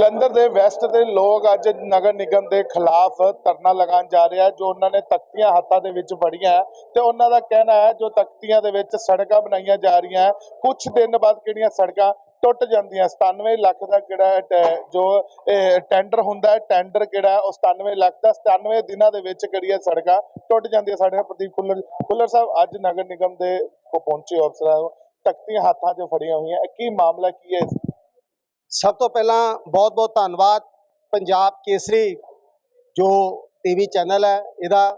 ਜਲੰਧਰ ਦੇ ਵੈਸਟ ਦੇ ਲੋਕ ਅੱਜ ਨਗਰ ਨਿਗਮ ਦੇ ਖਿਲਾਫ ਧਰਨਾ ਲਗਾਉਣ ਜਾ ਰਹੇ ਆ ਜੋ ਉਹਨਾਂ ਨੇ ਤਖਤੀਆਂ ਹੱਥਾਂ ਦੇ ਵਿੱਚ ਫੜੀਆਂ ਹੈ ਤੇ ਉਹਨਾਂ ਦਾ ਕਹਿਣਾ ਹੈ ਜੋ ਤਖਤੀਆਂ ਦੇ ਵਿੱਚ ਸੜਕਾਂ ਬਣਾਈਆਂ ਜਾ ਰਹੀਆਂ ਹੈ, ਕੁਛ ਦਿਨ ਬਾਅਦ ਕਿਹੜੀਆਂ ਸੜਕਾਂ ਟੁੱਟ ਜਾਂਦੀਆਂ 97 ਲੱਖ ਦਾ ਕਿਹੜਾ ਟੈ- ਜੋ ਇਹ ਟੈਂਡਰ ਹੁੰਦਾ ਹੈ ਟੈਂਡਰ ਕਿਹੜਾ ਉਹ 97 ਲੱਖ ਦਾ 97 ਦਿਨਾਂ ਦੇ ਵਿੱਚ ਕਿਹੜੀਆਂ ਸੜਕਾਂ ਟੁੱਟ ਜਾਂਦੀਆਂ ਸਾਡੇ ਨਾਲ ਪ੍ਰਦੀਪ ਖੁੱਲਰ ਖੁੱਲਰ ਸਾਹਿਬ ਅੱਜ ਨਗਰ ਨਿਗਮ ਦੇ ਕੋ ਪਹੁੰਚੇ ਅਫਸਰਾਂ ਤਖਤੀਆਂ ਹੱਥਾਂ 'ਚ ਫੜੀਆਂ ਹੋਈਆਂ ਕੀ ਮਾਮਲਾ ਕੀ ਹੈ ਇਸ ਸਭ ਤੋਂ ਪਹਿਲਾਂ ਬਹੁਤ-ਬਹੁਤ ਧੰਨਵਾਦ ਪੰਜਾਬ ਕੇਸਰੀ, ਜੋ ਟੀਵੀ ਚੈਨਲ ਹੈ ਇਹਦਾ,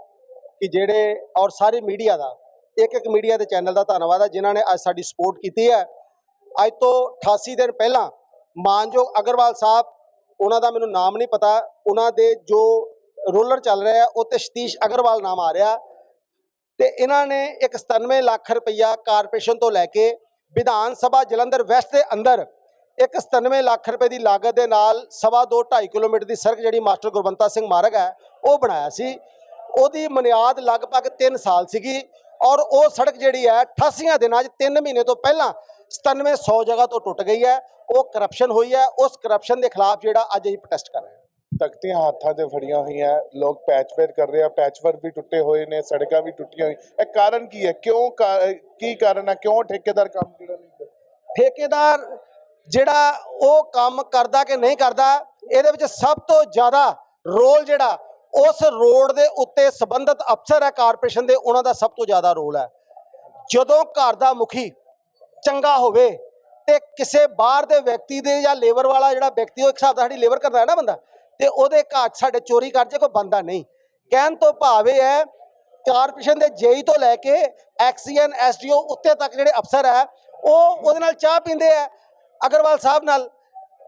ਕਿ ਜਿਹੜੇ ਔਰ ਸਾਰੇ ਮੀਡੀਆ ਦਾ, ਇੱਕ ਇੱਕ ਮੀਡੀਆ ਦੇ ਚੈਨਲ ਦਾ ਧੰਨਵਾਦ ਹੈ, ਜਿਨ੍ਹਾਂ ਨੇ ਅੱਜ ਸਾਡੀ ਸਪੋਰਟ ਕੀਤੀ ਹੈ। ਅੱਜ ਤੋਂ 88 ਦਿਨ ਪਹਿਲਾਂ ਮਾਨਯੋਗ ਅਗਰਵਾਲ ਸਾਹਿਬ, ਉਹਨਾਂ ਦਾ ਮੈਨੂੰ ਨਾਮ ਨਹੀਂ ਪਤਾ, ਉਹਨਾਂ ਦੇ ਜੋ ਰੋਲਰ ਚੱਲ ਰਿਹਾ ਉਹ ਤੇ ਸਤੀਸ਼ ਅਗਰਵਾਲ ਨਾਮ ਆ ਰਿਹਾ। ਤੇ ਇਹਨਾਂ ਨੇ ਇੱਕ 97 ਲੱਖ ਰੁਪਈਆ ਕਾਰਪੋਰੇਸ਼ਨ ਤੋਂ ਲੈ ਕੇ ਵਿਧਾਨ ਸਭਾ ਜਲੰਧਰ ਵੈਸਟ ਦੇ ਅੰਦਰ ਇੱਕ 97 ਲੱਖ ਰੁਪਏ ਦੀ ਲਾਗਤ ਦੇ ਨਾਲ ਸਵਾ ਦੋ 2.5 ਕਿਲੋਮੀਟਰ ਦੀ ਸੜਕ ਜਿਹੜੀ ਮਾਸਟਰ ਗੁਰਬੰਤਾ ਸਿੰਘ ਮਾਰਗ ਹੈ ਉਹ ਬਣਾਇਆ ਸੀ। ਉਹਦੀ ਬੁਨਿਆਦ ਲਗਭਗ 3 ਸਾਲ ਸੀਗੀ ਔਰ ਉਹ ਸੜਕ ਜਿਹੜੀ ਹੈ 88 ਦਿਨਾਂ 'ਚ 3 ਮਹੀਨੇ ਤੋਂ ਪਹਿਲਾਂ 97 100 ਜਗ੍ਹਾ ਤੋਂ ਟੁੱਟ ਗਈ ਹੈ। ਉਹ ਕਰਪਸ਼ਨ ਹੋਈ ਹੈ। ਉਸ ਕਰਪਸ਼ਨ ਦੇ ਖਿਲਾਫ ਜਿਹੜਾ ਅੱਜ ਅਸੀਂ ਪ੍ਰੋਟੈਸਟ ਕਰ ਰਹੇ ਹਾਂ। ਤਖਤੀਆਂ ਹੱਥਾਂ 'ਤੇ ਫੜੀਆਂ ਹੋਈਆਂ ਲੋਕ ਪੈਚਵਰਕ ਕਰ ਰਹੇ ਆ ਪੈਚਵਰਕ ਵੀ ਟੁੱਟੇ ਹੋਏ ਨੇ ਸੜਕਾਂ ਵੀ ਟੁੱਟੀਆਂ ਹੋਈਆਂ। ਇਹ ਕਾਰਨ ਕੀ ਹੈ? ਕਿਉਂ ਕਾ- ਕੀ ਕਾਰਨ ਹੈ? ਕਿਉਂ ਠੇਕੇਦਾਰ ਕੰਮ ਜਿਹੜਾ ਨਹੀਂ ਠੇਕੇਦਾਰ ਜਿਹੜਾ ਉਹ ਕੰਮ ਕਰਦਾ ਕਿ ਨਹੀਂ ਕਰਦਾ, ਇਹਦੇ ਵਿੱਚ ਸਭ ਤੋਂ ਜ਼ਿਆਦਾ ਰੋਲ ਜਿਹੜਾ, ਉਸ ਰੋਡ ਦੇ ਉੱਤੇ ਸੰਬੰਧਿਤ ਅਫਸਰ ਹੈ ਕਾਰਪੋਰੇਸ਼ਨ ਦੇ, ਉਹਨਾਂ ਦਾ ਸਭ ਤੋਂ ਜ਼ਿਆਦਾ ਰੋਲ ਹੈ। ਜਦੋਂ ਘਰ ਦਾ ਮੁਖੀ ਚੰਗਾ ਹੋਵੇ ਤੇ ਕਿਸੇ ਬਾਹਰ ਦੇ ਵਿਅਕਤੀ ਦੇ ਜਾਂ ਲੇਬਰ ਵਾਲਾ ਜਿਹੜਾ ਵਿਅਕਤੀ, ਉਹ ਇੱਕ ਹਿਸਾਬ ਦਾ ਸਾਡੀ ਲੇਬਰ ਕਰਦਾ ਹੈ ਨਾ ਬੰਦਾ, ਤੇ ਉਹਦੇ ਘਰ 'ਚ ਸਾਡੇ ਚੋਰੀ ਕਰ ਜੇ, ਕੋਈ ਬੰਦਾ ਨਹੀਂ। ਕਹਿਣ ਤੋਂ ਭਾਵ ਇਹ ਹੈ, ਕਾਰਪੋਰੇਸ਼ਨ ਦੇ ਜੇਈ ਤੋਂ ਲੈ ਕੇ ਐਕਸੀਐਨ, ਐਸਡੀਓ ਉੱਤੇ ਤੱਕ ਜਿਹੜੇ ਅਫਸਰ ਹੈ, ਉਹ ਉਹਦੇ ਨਾਲ ਚਾਹ ਪੀਂਦੇ ਆ ਅਗਰਵਾਲ ਸਾਹਿਬ ਨਾਲ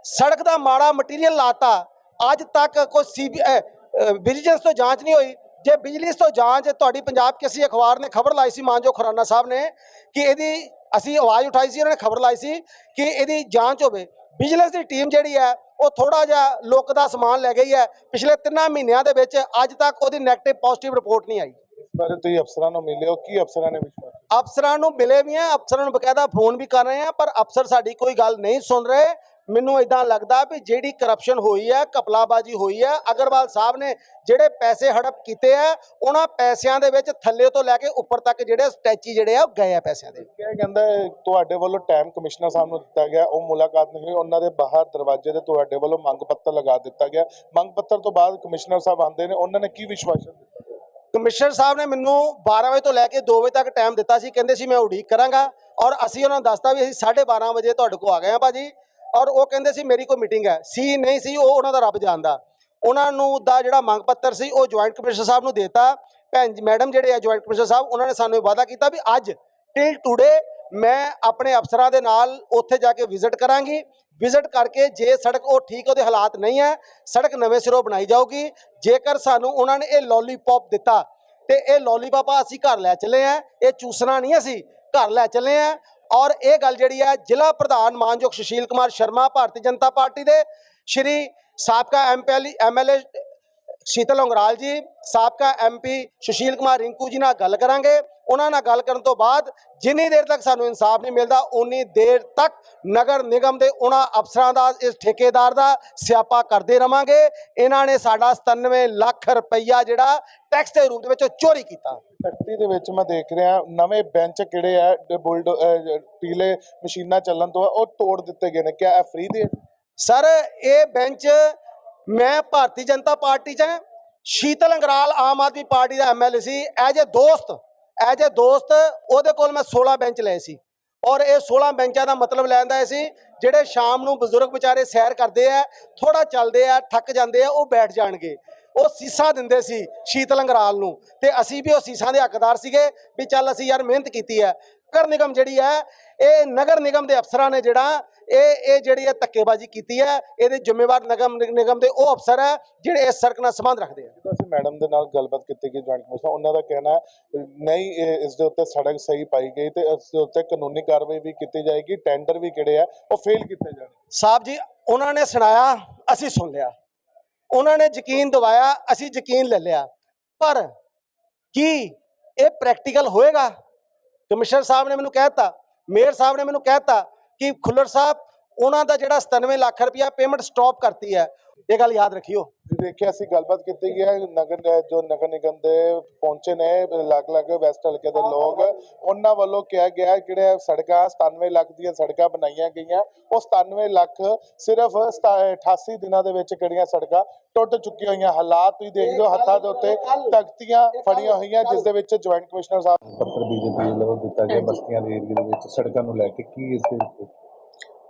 ਸੜਕ ਦਾ ਮਾੜਾ ਮਟੀਰੀਅਲ ਲਾਤਾ। ਅੱਜ ਤੱਕ ਕੋਈ ਸੀਬੀ ਵਿਜੀਲੈਂਸ ਤੋਂ ਜਾਂਚ ਨਹੀਂ ਹੋਈ। ਜੇ ਵਿਜੀਲੈਂਸ ਤੋਂ ਜਾਂਚ ਤੁਹਾਡੀ ਪੰਜਾਬ ਕਿਸੇ ਅਖਬਾਰ ਨੇ ਖਬਰ ਲਾਈ ਸੀ ਮਾਨਜੋ ਖੁਰਾਨਾ ਸਾਹਿਬ ਨੇ, ਕਿ ਇਹਦੀ ਅਸੀਂ ਆਵਾਜ਼ ਉਠਾਈ ਸੀ, ਉਹਨਾਂ ਨੇ ਖਬਰ ਲਾਈ ਸੀ ਕਿ ਇਹਦੀ ਜਾਂਚ ਹੋਵੇ। ਵਿਜੀਲੈਂਸ ਦੀ ਟੀਮ ਜਿਹੜੀ ਹੈ, ਉਹ ਥੋੜਾ ਜਿਹਾ ਲੁੱਕ ਦਾ ਸਮਾਨ ਲੈ ਗਈ ਹੈ। ਪਿਛਲੇ 3 ਮਹੀਨਿਆਂ ਦੇ ਵਿੱਚ ਅੱਜ ਤੱਕ ਉਹਦੀ 네ਗੇਟਿਵ ਪੋਜ਼ਿਟਿਵ ਰਿਪੋਰਟ ਨਹੀਂ ਆਈ। ਬਾਰੇ ਤੁਸੀਂ ਅਫਸਰਾਂ ਨੂੰ ਮਿਲੇ ਹੋ ਕੀ ਅਫਸਰਾਂ ਨੇ ਵਿਸ਼ਵਾਸ ਅਫਸਰਾਂ ਨੂੰ ਮਿਲੇ ਵੀ ਆ ਅਫਸਰਾਂ ਨੂੰ ਬਕਾਇਦਾ ਫੋਨ ਵੀ ਕਰ ਰਹੇ ਆ ਪਰ ਅਫਸਰ ਸਾਡੀ ਕੋਈ ਗੱਲ ਨਹੀਂ ਸੁਣ ਰਹੇ। ਮੈਨੂੰ ਇਦਾਂ ਲੱਗਦਾ ਵੀ ਜਿਹੜੀ ਕਰਪਸ਼ਨ ਹੋਈ ਹੈ ਕਪਲਾਬਾਜੀ ਹੋਈ ਹੈ ਅਗਰਵਾਲ ਸਾਹਿਬ ਨੇ ਜਿਹੜੇ ਪੈਸੇ ਹੜਪ ਕੀਤੇ ਆ ਉਹਨਾਂ ਪੈਸਿਆਂ ਦੇ ਵਿੱਚ ਥੱਲੇ ਤੋਂ ਲੈ ਕੇ ਉੱਪਰ ਤੱਕ ਜਿਹੜੇ ਸਟੈਚੀ ਜਿਹੜੇ ਆ ਉਹ ਗਏ ਆ ਪੈਸਿਆਂ ਦੇ ਕਿਹਾ ਕਹਿੰਦਾ ਤੁਹਾਡੇ ਵੱਲੋਂ ਟਾਈਮ ਕਮਿਸ਼ਨਰ ਸਾਹਿਬ ਨੂੰ ਦਿੱਤਾ ਗਿਆ ਉਹ ਮੁਲਾਕਾਤ ਨਹੀਂ ਹੋਈ ਉਹਨਾਂ ਦੇ ਬਾਹਰ ਦਰਵਾਜ਼ੇ ਤੇ ਤੁਹਾਡੇ ਵੱਲੋਂ ਮੰਗ ਪੱਤਰ ਲਗਾ ਦਿੱਤਾ ਗਿਆ। ਮੰਗ ਪੱਤਰ ਤੋਂ ਬਾਅਦ ਕਮਿਸ਼ਨਰ ਸਾਹਿਬ ਆਉਂਦੇ ਨੇ ਉਹਨਾਂ ਨੇ ਕੀ ਵਿਸ਼ਵਾਸ ਦਿੱਤਾ ਕਮਿਸ਼ਨਰ ਸਾਹਿਬ ਨੇ ਮੈਨੂੰ 12 ਵਜੇ ਤੋਂ ਲੈ ਕੇ 2 ਵਜੇ ਤੱਕ ਟਾਈਮ ਦਿੱਤਾ ਸੀ। ਕਹਿੰਦੇ ਸੀ, ਮੈਂ ਉਡੀਕ ਕਰਾਂਗਾ। ਔਰ ਅਸੀਂ ਉਹਨਾਂ ਨੂੰ ਦੱਸਤਾ ਵੀ ਅਸੀਂ 12:30 ਵਜੇ ਤੁਹਾਡੇ ਕੋਲ ਆ ਗਏ ਆ ਭਾਜੀ। ਔਰ ਉਹ ਕਹਿੰਦੇ ਸੀ, ਮੇਰੀ ਕੋਈ ਮੀਟਿੰਗ ਹੈ। ਸੀ, ਨਹੀਂ ਸੀ, ਉਹ ਉਹਨਾਂ ਦਾ ਰੱਬ ਜਾਣਦਾ। ਉਹਨਾਂ ਨੂੰ ਦਾ ਜਿਹੜਾ ਮੰਗ ਪੱਤਰ ਸੀ, ਉਹ ਜੁਆਇੰਟ ਕਮਿਸ਼ਨਰ ਸਾਹਿਬ ਨੂੰ ਦੇਤਾ। ਭੈਣ ਮੈਡਮ ਜਿਹੜੇ ਆ ਜੁਆਇੰਟ ਕਮਿਸ਼ਨਰ ਸਾਹਿਬ, ਉਹਨਾਂ ਨੇ ਸਾਨੂੰ ਇਹ ਵਾਅਦਾ ਕੀਤਾ ਵੀ ਅੱਜ ਟਿਲ ਟੂਡੇ ਮੈਂ ਆਪਣੇ ਅਫਸਰਾਂ ਦੇ ਨਾਲ ਉੱਥੇ ਜਾ ਕੇ ਵਿਜ਼ਿਟ ਕਰਾਂਗੀ। ਵਿਜ਼ਿਟ ਕਰਕੇ ਜੇ ਸੜਕ ਉਹ ਠੀਕ ਉਹਦੇ ਹਾਲਾਤ ਨਹੀਂ ਹੈ, ਸੜਕ ਨਵੇਂ ਸਿਰੋਂ ਬਣਾਈ ਜਾਊਗੀ। ਜੇਕਰ ਸਾਨੂੰ ਉਹਨਾਂ ਨੇ ਇਹ ਲੋਲੀਪੌਪ ਦਿੱਤਾ, ਤੇ ਇਹ ਲੋਲੀਪੌਪ ਅਸੀਂ ਘਰ ਲੈ ਚੱਲੇ ਆ ਇਹ ਚੂਸਣਾ ਨਹੀਂ ਅਸੀਂ, ਘਰ ਲੈ ਚੱਲੇ ਆ ਔਰ ਇਹ ਗੱਲ ਜਿਹੜੀ ਹੈ, ਜ਼ਿਲ੍ਹਾ ਪ੍ਰਧਾਨ ਮਾਨਯੋਗ ਸੁਸ਼ੀਲ ਕੁਮਾਰ ਸ਼ਰਮਾ, ਭਾਰਤੀ ਜਨਤਾ ਪਾਰਟੀ ਦੇ ਸ਼੍ਰੀ ਸਾਬਕਾ ਐਮਪੀਐਲ ਐਮਐਲਏ ਸ਼ੀਤਲ ਉਂਗਰਾਲ ਜੀ ਸਾਬਕਾ ਐਮਪੀ ਸੁਸ਼ੀਲ ਕੁਮਾਰ ਰਿੰਕੂ ਜੀ ਨਾਲ ਗੱਲ ਕਰਾਂਗੇ। ਉਹਨਾਂ ਨਾਲ ਗੱਲ ਕਰਨ ਤੋਂ ਬਾਅਦ ਜਿੰਨੀ ਦੇਰ ਤੱਕ ਸਾਨੂੰ ਇਨਸਾਫ ਨਹੀਂ ਮਿਲਦਾ ਉਨੀ ਦੇਰ ਤੱਕ ਨਗਰ ਨਿਗਮ ਦੇ ਉਹਨਾਂ ਅਫਸਰਾਂ ਦਾ ਇਸ ਠੇਕੇਦਾਰ ਦਾ ਸਿਆਪਾ ਕਰਦੇ ਰਵਾਂਗੇ। ਇਹਨਾਂ ਨੇ ਸਾਡਾ 97 ਲੱਖ ਰੁਪਈਆ ਜਿਹੜਾ ਟੈਕਸ ਦੇ ਰੂਪ ਦੇ ਵਿੱਚ ਚੋਰੀ ਕੀਤਾ। ਫੈਕਟਰੀ ਦੇ ਵਿੱਚ ਮੈਂ ਦੇਖ ਰਿਹਾ ਨਵੇਂ ਬੈਂਚ ਕਿਹੜੇ ਆ ਬੁਲਡੋ ਪੀਲੇ ਮਸ਼ੀਨਾਂ ਚੱਲਣ ਤੋਂ ਉਹ ਤੋੜ ਦਿੱਤੇ ਗਏ ਨੇ। ਕਿਆ ਇਹ ਫ੍ਰੀ ਦੇ ਸਰ ਇਹ ਬੈਂਚ ਮੈਂ ਭਾਰਤੀ ਜਨਤਾ ਪਾਰਟੀ ਚ ਹਾਂ। ਸ਼ੀਤਲ ਅੰਗਰਾਲ ਆਮ ਆਦਮੀ ਪਾਰਟੀ ਦਾ ਐਮਐਲਏ ਸੀ। ਐਜ ਏ ਦੋਸਤ ਐਜ ਏ ਦੋਸਤ, ਉਹਦੇ ਕੋਲ ਮੈਂ 16 ਬੈਂਚ ਲਏ ਸੀ। ਔਰ ਇਹ 16 ਬੈਂਚਾਂ ਦਾ ਮਤਲਬ ਲੈਂਦਾ ਸੀ, ਜਿਹੜੇ ਸ਼ਾਮ ਨੂੰ ਬਜ਼ੁਰਗ ਵਿਚਾਰੇ ਸੈਰ ਕਰਦੇ ਆ ਥੋੜਾ ਚੱਲਦੇ ਆ, ਥੱਕ ਜਾਂਦੇ ਆ, ਉਹ ਬੈਠ ਜਾਣਗੇ। ਉਹ ਸੀਸਾ ਦਿੰਦੇ ਸੀ ਸ਼ੀਤਲ ਅੰਗਰਾਲ ਨੂੰ ਤੇ ਅਸੀਂ ਵੀ ਉਹ ਸੀਸਾਂ ਦੇ ਹੱਕਦਾਰ ਸੀਗੇ ਵੀ ਚੱਲ ਅਸੀਂ ਯਾਰ ਮਿਹਨਤ ਕੀਤੀ ਹੈ। ਨਗਰ ਨਿਗਮ ਜਿਹੜੀ ਹੈ, ਇਹ ਨਗਰ ਨਿਗਮ ਦੇ ਅਫਸਰਾਂ ਨੇ ਜਿਹੜਾ ਇਹ ਇਹ ਜਿਹੜੀ ਹੈ ਧੱਕੇਬਾਜ਼ੀ ਕੀਤੀ ਹੈ ਇਹਦੇ ਜ਼ਿੰਮੇਵਾਰ ਨਗਮ ਨਿਗਮ ਦੇ ਉਹ ਅਫਸਰ ਹੈ ਜਿਹੜੇ ਇਸ ਸੜਕ ਨਾਲ ਸੰਬੰਧ ਰੱਖਦੇ ਆ। ਜਦੋਂ ਅਸੀਂ ਮੈਡਮ ਦੇ ਨਾਲ ਗੱਲਬਾਤ ਕੀਤੀ ਗਈ ਜੁਆਇੰਟ ਕਮਿਸ਼ਨਰ ਉਹਨਾਂ ਦਾ ਕਹਿਣਾ ਨਹੀਂ ਇਹ- ਇਸ ਦੇ ਉੱਤੇ ਸੜਕ ਸਹੀ ਪਾਈ ਗਈ ਤੇ ਇਸ ਦੇ ਉੱਤੇ ਕਾਨੂੰਨੀ ਕਾਰਵਾਈ ਵੀ ਕੀਤੀ ਜਾਏਗੀ ਟੈਂਡਰ ਵੀ ਕਿਹੜੇ ਆ ਉਹ ਫੇਲ ਕੀਤੇ ਜਾਣੇ। ਸਾਹਿਬ ਜੀ ਉਹਨਾਂ ਨੇ ਸੁਣਾਇਆ ਅਸੀਂ ਸੁਣ ਲਿਆ। ਉਹਨਾਂ ਨੇ ਯਕੀਨ ਦਿਵਾਇਆ ਅਸੀਂ ਯਕੀਨ ਲੈ ਲਿਆ। ਪਰ ਕੀ ਇਹ ਪ੍ਰੈਕਟੀਕਲ ਹੋਏਗਾ? ਕਮਿਸ਼ਨਰ ਸਾਹਿਬ ਨੇ ਮੈਨੂੰ ਕਹਿਤਾ ਮੇਅਰ ਸਾਹਿਬ ਨੇ ਮੈਨੂੰ ਕਹਿਤਾ ਕਿ ਖੁੱਲਰ ਸਾਹਿਬ ਉਹਨਾਂ ਦਾ ਜਿਹੜਾ 97 ਲੱਖ ਰੁਪਇਆ ਪੇਮੈਂਟ ਸਟਾਪ ਕਰਤੀ ਹੈ। ਇਹ ਗੱਲ ਯਾਦ ਰੱਖਿਓ। ਦੇਖਿਆ ਅਸੀਂ ਗੱਲਬਾਤ ਕੀਤੀ ਹੈ ਨਗਰ ਜੋ ਨਗਰ ਨਿਗਮ ਦੇ ਪਹੁੰਚੇ ਨੇ ਅਲੱਗ-ਅਲੱਗ ਵੈਸਟ ਹਲਕੇ ਦੇ ਲੋਕ ਉਹਨਾਂ ਵੱਲੋਂ ਕਿਹਾ ਗਿਆ ਜਿਹੜੇ ਸੜਕਾਂ 97 ਲੱਖ ਦੀਆਂ ਸੜਕਾਂ ਬਣਾਈਆਂ ਗਈਆਂ ਉਹ 97 ਲੱਖ ਸਿਰਫ 88 ਦਿਨਾਂ ਦੇ ਵਿੱਚ ਕਿਹੜੀਆਂ ਸੜਕਾਂ ਟੁੱਟ ਚੁੱਕੀਆਂ ਹੋਈਆਂ। ਹਾਲਾਤ ਤੁਸੀਂ ਦੇਖ ਲਓ ਹੱਥਾਂ ਦੇ ਉੱਤੇ ਤਖਤੀਆਂ ਫੜੀਆਂ ਹੋਈਆਂ ਜਿਸ ਦੇ ਵਿੱਚ ਜੁਆਇੰਟ ਕਮਿਸ਼ਨਰ ਸਾਹਿਬ ਪੱਤਰ ਬੀਜੇਪੀ ਵੱਲੋਂ ਦਿੱਤਾ ਗਿਆ ਬਸਤੀਆਂ ਦੇ ਵਿੱਚ ਸੜਕਾਂ ਨੂੰ ਲੈ ਕੇ ਕੀ ਇਸ ਦੇ ਉੱਤੇ?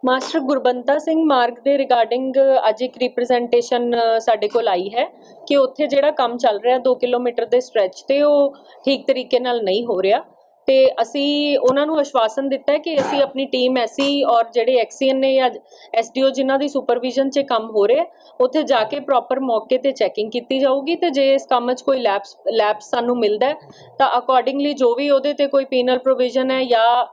ਮਾਸਟਰ ਗੁਰਬੰਤਾ ਸਿੰਘ ਮਾਰਗ ਦੇ ਰਿਗਾਰਡਿੰਗ ਅੱਜ ਇੱਕ ਰਿਪਰੈਜ਼ੈਂਟੇਸ਼ਨ ਸਾਡੇ ਕੋਲ ਆਈ ਹੈ ਕਿ ਉੱਥੇ ਜਿਹੜਾ ਕੰਮ ਚੱਲ ਰਿਹਾ 2 ਕਿਲੋਮੀਟਰ ਦੇ ਸਟ੍ਰੈਚ ਤੇ, ਉਹ ਠੀਕ ਤਰੀਕੇ ਨਾਲ ਨਹੀਂ ਹੋ ਰਿਹਾ। ਤੇ ਅਸੀਂ, ਉਹਨਾਂ ਨੂੰ ਆਸ਼ਵਾਸਨ ਦਿੱਤਾ ਕਿ ਅਸੀਂ ਆਪਣੀ ਟੀਮ ਐਸੀ ਔਰ ਜਿਹੜੇ ਐਕਸੀਐਨ ਨੇ ਜਾਂ ਐਸਡੀਓ ਜਿਨ੍ਹਾਂ ਦੀ ਸੁਪਰਵਿਜ਼ਨ 'ਚ ਕੰਮ ਹੋ ਰਿਹਾ, ਉੱਥੇ ਜਾ ਕੇ ਪ੍ਰੋਪਰ ਮੌਕੇ ਤੇ ਚੈਕਿੰਗ ਕੀਤੀ ਜਾਊਗੀ ਤੇ ਜੇ ਇਸ ਕੰਮ 'ਚ ਕੋਈ ਲੈਪਸ ਲੈਪਸ ਸਾਨੂੰ ਮਿਲਦਾ ਤਾਂ ਅਕੋਰਡਿੰਗਲੀ ਜੋ ਵੀ ਉਹਦੇ ਤੇ ਕੋਈ ਪੀਨਲ ਪ੍ਰੋਵੀਜ਼ਨ ਹੈ ਜਾਂ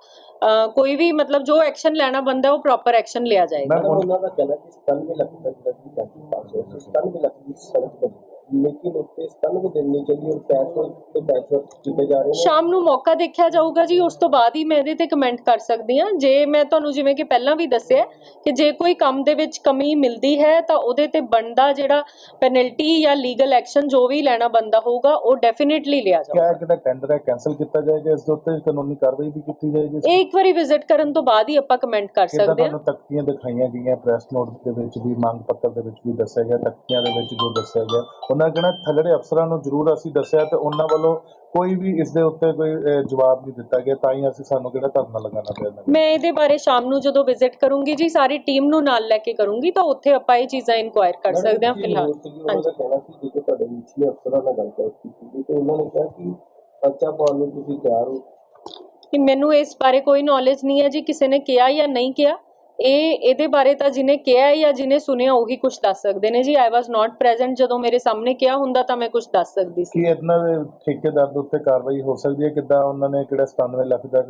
ਕੋਈ ਵੀ ਮਤਲਬ ਜੋ ਐਕਸ਼ਨ ਲੈਣਾ ਬੰਦਾ ਉਹ ਪ੍ਰੋਪਰ ਐਕਸ਼ਨ ਲਿਆ ਜਾਏਗਾ। ਮੈਂ ਉਹਨਾਂ ਦਾ ਕਹਿਣਾ ਕਿ 97 ਲੱਖ ਦਾ ਜਿਹੜਾ ਕਿ ਪਾਸ ਹੋਇਆ 97 ਲੱਖ ਦੀ ਸੜਕ ਬਣੀ ਲੇਕਿਨ ਉੱਤੇ 97 ਦਿਨ ਨਹੀਂ ਚੱਲੀ ਔਰ ਪੈਚ ਵਰਕ ਤੇ ਪੈਚ ਵਰਕ ਕੀਤੇ ਜਾ ਰਹੇ ਨੇ। ਸ਼ਾਮ ਨੂੰ ਮੌਕਾ ਦੇਖਿਆ ਜਾਊਗਾ ਜੀ ਉਸ ਤੋਂ ਬਾਅਦ ਹੀ ਮੈਂ ਇਹਦੇ ਤੇ ਕਮੈਂਟ ਕਰ ਸਕਦੀ ਹਾਂ। ਜੇ ਮੈਂ ਤੁਹਾਨੂੰ ਜਿਵੇਂ ਕਿ ਪਹਿਲਾਂ ਵੀ ਦੱਸਿਆ ਕਿ ਜੇ ਕੋਈ ਕੰਮ ਦੇ ਵਿੱਚ ਕਮੀ ਮਿਲਦੀ ਹੈ ਤਾਂ ਉਹਦੇ ਤੇ ਬਣਦਾ ਜਿਹੜਾ ਪੈਨਲਟੀ ਜਾਂ ਲੀਗਲ ਐਕਸ਼ਨ ਜੋ ਵੀ ਲੈਣਾ ਬੰਦਾ ਹੋਊਗਾ ਉਹ ਡੈਫੀਨਿਟਲੀ ਲਿਆ ਜਾਊਗਾ। ਕਿਹਾ ਜਿਹੜਾ ਟੈਂਡਰ ਹੈ ਕੈਨਸਲ ਕੀਤਾ ਜਾਏਗਾ ਇਸ ਦੇ ਉੱਤੇ ਕਾਨੂੰਨੀ ਕਾਰਵਾਈ ਵੀ ਕੀਤੀ ਜਾਏਗੀ ਇਹ ਇੱਕ ਵਾਰੀ ਵਿਜ਼ਿਟ ਕਰਨ ਤੋਂ ਬਾਅਦ ਹੀ ਆਪਾਂ ਕਮੈਂਟ ਕਰ ਕਿੱਦਾਂ ਸਕਦੇ ਹਾਂ। ਤੁਹਾਨੂੰ ਤਖਤੀਆਂ ਦਿਖਾਈਆਂ ਗਈਆਂ ਪ੍ਰੈਸ ਨੋਟ ਦੇ ਵਿੱਚ ਵੀ ਮੰਗ ਪੱਤਰ ਦੇ ਵਿੱਚ ਵੀ ਦੱਸਿਆ ਗਿਆ ਤਖਤੀਆਂ ਦੇ ਵਿੱਚ ਜੋ ਦੱਸਿਆ ਗਿਆ ਉਹਨਾਂ ਨੇ ਕਹਿਣਾ ਥੱਲੜੇ ਅਫਸਰਾਂ ਨੂੰ ਜ਼ਰੂਰ ਅਸੀਂ ਦੱਸਿਆ ਤੇ ਉਹਨਾਂ ਵੱਲੋਂ ਕੋਈ ਵੀ ਇਸ ਦੇ ਉੱਤੇ ਕੋਈ ਜਵਾਬ ਨਹੀਂ ਦਿੱਤਾ ਗਿਆ ਤਾਂ ਹੀ ਅਸੀਂ ਸਾਨੂੰ ਕਿਹੜਾ ਧਰਨਾ ਲਗਾਉਣਾ ਪਿਆ। ਮੈਂ ਇਹਦੇ ਬਾਰੇ ਸ਼ਾਮ ਨੂੰ ਜਦੋਂ ਵਿਜ਼ਿਟ ਕਰੂੰਗੀ ਜੀ ਸਾਰੀ ਟੀਮ ਨੂੰ ਨਾਲ ਲੈ ਕੇ ਕਰੂੰਗੀ ਤਾਂ ਉੱਥੇ ਆਪਾਂ ਇਹ ਚੀਜ਼ਾਂ ਇਨਕੁਆਇਰ ਕਰ ਸਕਦੇ ਹਾਂ ਫਿਲਹਾਲ। ਉਹਨਾਂ ਦਾ ਕਹਿਣਾ ਸੀ ਜਦੋਂ ਤੁਹਾਡੇ ਨਿਚਲੇ ਅਫਸਰਾਂ ਨਾਲ ਗੱਲ ਕੀਤੀ ਤੇ ਉਹਨਾਂ ਨੇ ਕਿਹਾ ਕਿ ਪਰਚਾ ਪਾਉਣ ਨੂੰ ਤੁਸੀਂ ਤਿਆਰ ਹੋ। ਕਿ ਮੈਨੂੰ ਇਸ ਬਾਰੇ ਕੋਈ ਨੌਲੇਜ ਨਹੀਂ ਹੈ ਜੀ ਕਿਸੇ ਨੇ ਕਿਹਾ ਜਾਂ ਨਹੀਂ ਕਿਹਾ। ਇਹ ਇਹਦੇ ਬਾਰੇ ਤਾਂ ਜਿਹਨੇ ਕਿਹਾ ਹੈ ਜਾਂ ਜਿਹਨੇ ਸੁਣਿਆ ਉਹੀ ਕੁਝ ਦੱਸ ਸਕਦੇ ਨੇ ਜੀ। ਆਈ ਵਾਸ ਨਾਟ ਪ੍ਰੈਜ਼ੈਂਟ ਜਦੋਂ ਮੇਰੇ ਸਾਹਮਣੇ ਕਿਹਾ ਹੁੰਦਾ ਤਾਂ ਮੈਂ ਕੁਝ ਦੱਸ ਸਕਦੀ ਸੀ। ਕੀ ਇਹਨਾਂ ਦੇ ਠੇਕੇਦਾਰ ਦੇ ਉੱਤੇ ਕਾਰਵਾਈ ਹੋ ਸਕਦੀ ਹੈ? ਕਿੱਦਾਂ ਉਹਨਾਂ ਨੇ ਕਿਹੜਾ 97 ਲੱਖ ਦਾ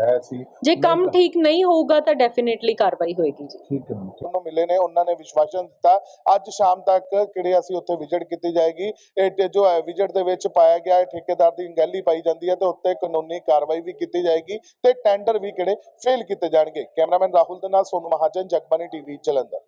ਹੈ ਸੀ? ਜੇ ਕੰਮ ਠੀਕ ਨਹੀਂ ਹੋਊਗਾ ਤਾਂ ਡੈਫੀਨਿਟਲੀ ਕਾਰਵਾਈ ਹੋਏਗੀ ਜੀ। ਠੀਕ ਹੈ ਜੀ। ਨੂੰ ਮਿਲੇ ਨੇ ਉਹਨਾਂ ਨੇ ਵਿਸ਼ਵਾਸਨ ਦਿੱਤਾ। ਅੱਜ ਸ਼ਾਮ ਤੱਕ ਕਿਹੜੇ ਅਸੀਂ ਉੱਥੇ ਵਿਜ਼ਿਟ ਕੀਤੀ ਜਾਏਗੀ? ਇਹ ਜੋ ਹੈ ਵਿਜ਼ਿਟ ਦੇ ਵਿੱਚ ਪਾਇਆ ਗਿਆ ਹੈ ਠੇਕੇਦਾਰ ਦੀ ਅੰਗੈਲੀ ਪਾਈ ਜਾਂਦੀ ਹੈ ਤੇ ਉੱਤੇ ਕਾਨੂੰਨੀ ਕਾਰਵਾਈ ਵੀ ਕੀਤੀ ਜਾਏਗੀ ਤੇ ਟੈਂਡਰ ਵੀ ਕਿਹੜੇ ਫੇਲ ਕੀਤੇ ਜਾਣਗੇ। ਕੈਮਰਾਮੈਨ ਰਾਹੁਲ ਦੇ ਨਾਲ ਸੋਨੂ ਮਹਾਜਨ ਜਗਬਾਨੀ ਟੀਵੀ ਜਲੰਧਰ।